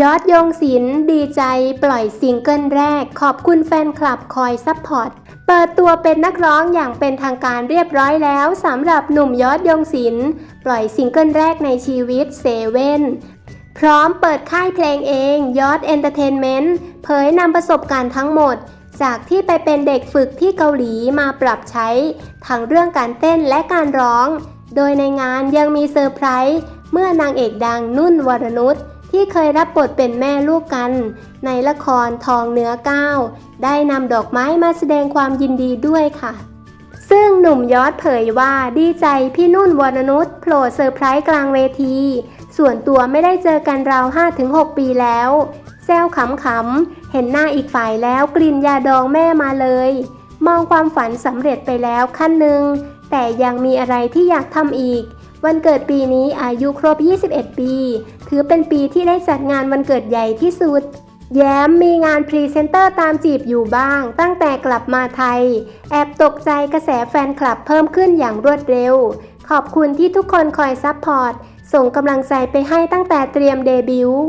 ยอดยงศิลป์ดีใจปล่อยซิงเกิลแรก ขอบคุณแฟนคลับคอยซัพพอร์ต เปิดตัวเป็นนักร้องอย่างเป็นทางการเรียบร้อยแล้วสำหรับหนุ่มยอดยงศิลป์ปล่อยซิงเกิลแรกในชีวิตเซเว่นพร้อมเปิดค่ายเพลงเองยอดเอนเตอร์เทนเมนต์เผยนำประสบการณ์ทั้งหมด จากที่ไปเป็นเด็กฝึกที่เกาหลีมาปรับใช้ ทั้งเรื่องการเต้นและการร้อง โดยในงานยังมีเซอร์ไพรส์เมื่อนางเอกดังนุ่นวรนุช ที่เคยรับบทเป็นแม่ลูกกัน ในละครทองเนื้อก้าวได้นำดอกไม้มาแสดงความยินดีด้วยค่ะ ซึ่งหนุ่มยอดเผยว่าดีใจพี่นุ่นวรนุชโผล่เซอร์ไพรส์กลางเวที ส่วนตัวไม่ได้เจอกันราว 5-6 ปีแล้วแซวขำๆ เห็นหน้าอีกฝ่ายแล้วกลิ่นยาดองแม่มาเลย มองความฝันสำเร็จไปแล้วขั้นหนึ่งแต่ยังมีอะไรที่อยากทำอีก วันเกิดปีนี้อายุครบ 21 ปี ถือเป็นปีที่ได้จัดงานวันเกิดใหญ่ที่สุด แย้มมีงานพรีเซนเตอร์ตามจีบอยู่บ้าง ตั้งแต่กลับมาไทย แอบตกใจกระแสแฟนคลับเพิ่มขึ้นอย่างรวดเร็ว ขอบคุณที่ทุกคนคอยซัพพอร์ต ส่งกำลังใจไปให้ตั้งแต่เตรียมเดบิวต์